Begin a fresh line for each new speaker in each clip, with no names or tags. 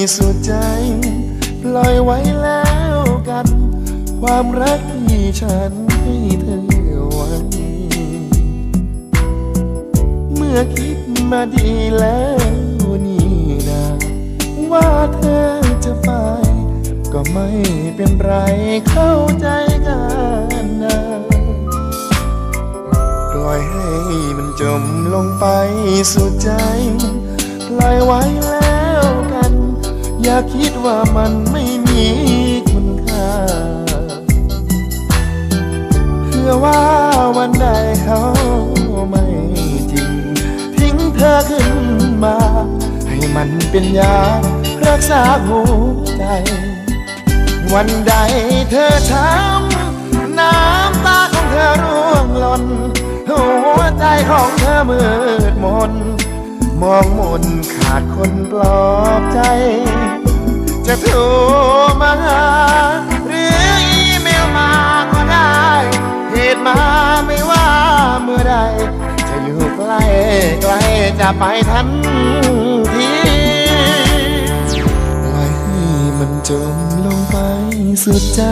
ปสุดใจปล่อยไว้แล้วกัน ความรักที่ฉันให้เธอไว้เมื่อคิดมาดีแล้วนี่นาว่าเธอจะไป ก็ไม่เป็นไรเข้าใจกันนะปล่อยให้มันจมลงไปสุดใจปล่อยไว้แล้ว คิดว่ามันไม่มีคุณค่าเพื่อว่าวันใดเขาไม่จริง ทิ้งเธอขึ้นมา ให้มันเป็นยารักษาหัวใจ วันใดเธอช้ำน้ำตาของเธอร่วงหล่นหัวใจของเธอมืดมนมองมนขาดคนปลอบใจ จะโทรมาหรืออีเมลมาก็ได้ เหตุมาไม่ว่าเมื่อใด จะอยู่ใกล้ใกล้จะไปทันทีปล่อยให้มันจมลงไปสุดใจ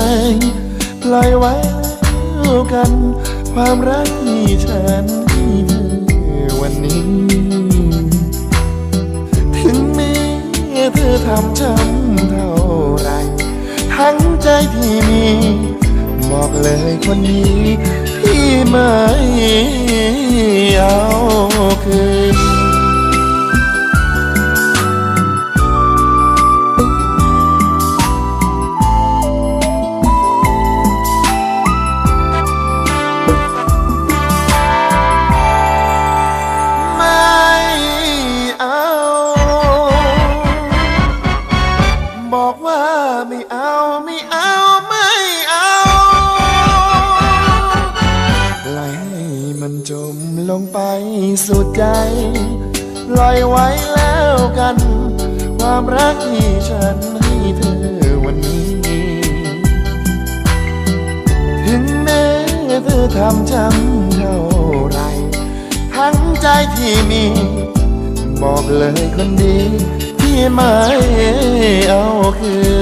ปล่อยไว้กัน ความรักที่ฉันให้เธอวันนี้ ถึงแม้เธอทำช้ำ ใจที่มีบอกเลยคนนี้พี่ไม่เอา งไปสุดใจ ปล่อยไว้แล้วกัน ความรักที่ฉันให้เธอวันนี้ ถึงแม้เธอทำช้ำเท่าไร ทั้งใจที่มี บอกเลยคนดี ที่ไม่เอาคืน